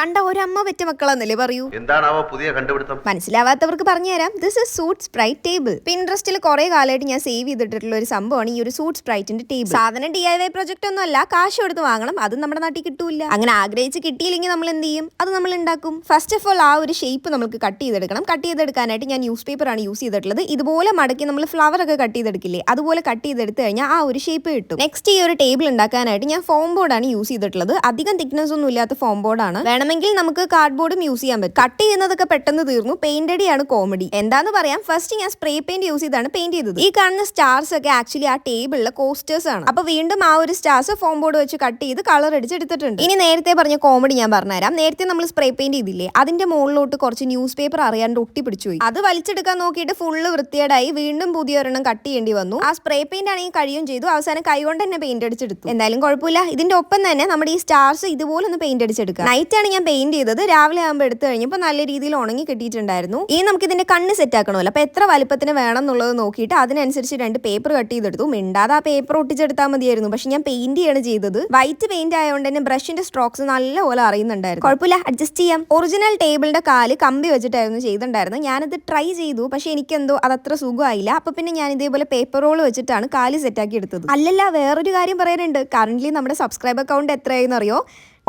കണ്ട ഒരമ്മ പറ്റ മക്കളാന്നല്ലേ പറയൂ? എന്താണാവോ പുതിയ കണ്ടുപിടുത്തം? മനസ്സിലാവാത്തവർക്ക് പറഞ്ഞു തരാം this is suit sprite table പിൻട്രസ്റ്റിൽ കുറെ കാലമായിട്ട് ഞാൻ സേവ് ചെയ്തിട്ടുള്ള ഒരു സംഭവമാണ് ഈ ഒരു സൂട്ട് സ്പ്രൈറ്റിന്റെ ടേബിൾ സാധനം ഡി ഐ വൈ പ്രൊജക്ട് ഒന്നും അല്ല. കാശ് കൊടുത്ത് വാങ്ങണം. അത് നമ്മുടെ നാട്ടിൽ കിട്ടൂല അങ്ങനെ ആഗ്രഹിച്ച് കിട്ടിയില്ലെങ്കിൽ നമ്മൾ എന്ത് ചെയ്യും? അത് നമ്മൾ ഉണ്ടാക്കും. ഫസ്റ്റ് ഓഫ് ഓൾ ആ ഒരു ഷേപ്പ് നമുക്ക് കട്ട് ചെയ്തെടുക്കണം. കട്ട് ചെയ്തെടുക്കാനായിട്ട് ഞാൻ ന്യൂസ് പേപ്പർ ആണ് യൂസ് ചെയ്തിട്ടുള്ളത്. ഇതുപോലെ മടക്കി നമ്മൾ ഫ്ലവർ ഒക്കെ കട്ട് ചെയ്തെടുക്കില്ലേ? അതുപോലെ കട്ട് ചെയ്തെടുത്ത് കഴിഞ്ഞാൽ ആ ഒരു ഷേപ്പ് കിട്ടും. നെക്സ്റ്റ് ഈ ഒരു ടേബിൾ ഉണ്ടാക്കാനായിട്ട് ഞാൻ ഫോം ബോർഡാണ് യൂസ് ചെയ്തിട്ടുള്ളത്. അധികം തിക്നെസ് ഒന്നും ഇല്ലാത്ത ഫോം ബോർഡാണ് വേണമെങ്കിൽ നമുക്ക് കാർഡ്ബോർഡും യൂസ് ചെയ്യാൻ പറ്റും. കട്ട് ചെയ്യുന്നതൊക്കെ പെട്ടെന്ന് തീർന്നു. പെയിന്റ് അടിയാണ് കോമഡി എന്താന്ന് പറയാം? ഫസ്റ്റ് ഞാൻ സ്പ്രേ പെയിന്റ് യൂസ് ചെയ്താണ് പെയിന്റ് ചെയ്തത്. ഈ കാണുന്ന സ്റ്റാർസ് ഒക്കെ ആക്ച്വലി ആ ടേബിളിലെ കോസ്റ്റേഴ്സ് ആണ്. അപ്പൊ വീണ്ടും ആ ഒരു സ്റ്റാർസ് ഫോം ബോർഡ് വെച്ച് കട്ട് ചെയ്ത് കളർ അടിച്ച് എടുത്തിട്ടുണ്ട്. ഇനി നേരത്തെ പറഞ്ഞ കോമഡി ഞാൻ പറഞ്ഞുതരാം. നേരത്തെ നമ്മൾ സ്പ്രേ പെയിന്റ് ചെയ്തില്ലേ? അതിന്റെ മുകളിലോട്ട് കുറച്ച് ന്യൂസ് പേപ്പർ അറിയാണ്ട് ഒട്ടി പിടിച്ചു പോയി. അത് വലിച്ചെടുക്കാൻ നോക്കിയിട്ട് ഫുള്ള് വൃത്തിയേടായി വീണ്ടും പുതിയ ഒരെണ്ണം കട്ട് ചെയ്യേണ്ടി വന്നു. ആ സ്പ്രേ പെയിന്റ് ആണെങ്കിൽ കഴിയും ചെയ്തു. അവസാനം കൈകൊണ്ട് തന്നെ പെയിന്റ് അടിച്ചെടുത്തു. എന്തായാലും കുഴപ്പമില്ല. ഇതിന്റെ ഒപ്പം തന്നെ നമ്മുടെ ഈ സ്റ്റാർസ് ഇതുപോലെ ഒന്ന് പെയിന്റ് അടിച്ചെടുക്കാം നൈറ്റ് ആണ് പെയിന്റ് ചെയ്തത് രാവിലെ ആകുമ്പോൾ എടുത്തു കഴിഞ്ഞപ്പോൾ നല്ല രീതിയിൽ ഉണങ്ങി കിട്ടിയിട്ടുണ്ടായിരുന്നു. ഇനി നമുക്ക് ഇതിന്റെ കണ്ണ് സെറ്റ് ആക്കണമല്ലോ. അപ്പൊ എത്ര വലുപ്പത്തിന് വേണം എന്നുള്ളത് നോക്കിയിട്ട് അതിനനുസരിച്ച് രണ്ട് പേപ്പർ കട്ട് ചെയ്തെടുത്തു. മിണ്ടാതെ ആ പേപ്പർ ഒട്ടിച്ചെടുത്താൽ മതിയായിരുന്നു. പക്ഷെ ഞാൻ പെയിന്റ് ചെയ്യാണ് ചെയ്തത്. വൈറ്റ് പെയിന്റ് ആയതുകൊണ്ട് തന്നെ ബ്രഷിന്റെ സ്ട്രോക്സ് നല്ലപോലെ അറിയുന്നുണ്ടായിരുന്നു. കുഴപ്പമില്ല അഡ്ജസ്റ്റ് ചെയ്യാം. ഒറിജിനൽ ടേബിളിന്റെ കാൽ കമ്പി വെച്ചിട്ടായിരുന്നു ചെയ്തിട്ടുണ്ടായിരുന്നു ഞാനത് ട്രൈ ചെയ്തു. പക്ഷെ എനിക്കെന്തോ അതത്ര സുഖമായില്ല. അപ്പൊ പിന്നെ ഞാൻ ഇതേപോലെ പേപ്പർ റോൾ വെച്ചിട്ടാണ് കാൽ സെറ്റ് ആക്കി എടുത്തത്. അല്ലല്ല വേറൊരു കാര്യം പറയാനുണ്ട്. കറന്റ് നമ്മുടെ സബ്സ്ക്രൈബ് അക്കൗണ്ട് എത്രയായെന്ന് അറിയോ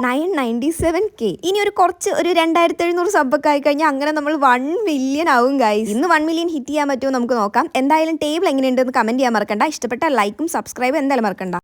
നയൻ നയന്റി സെവൻ കെ. ഇനി ഒരു കുറച്ച് ഒരു രണ്ടായിരത്തി എഴുന്നൂറ് സബ്ബൊക്കെ ആയി കഴിഞ്ഞാൽ അങ്ങനെ നമ്മൾ വൺ മില്യൺ ആവും ഗൈസ് ഇന്ന് വൺ മില്യൺ ഹിറ്റ് ചെയ്യാൻ പറ്റുമോ നമുക്ക് നോക്കാം. എന്തായാലും ടേബിൾ എങ്ങനെയുണ്ടെന്ന് കമന്റ് ചെയ്യാൻ മറക്കണ്ട. ഇഷ്ടപ്പെട്ട ലൈക്കും സബ്സ്ക്രൈബും എന്തായാലും മറക്കണ്ട.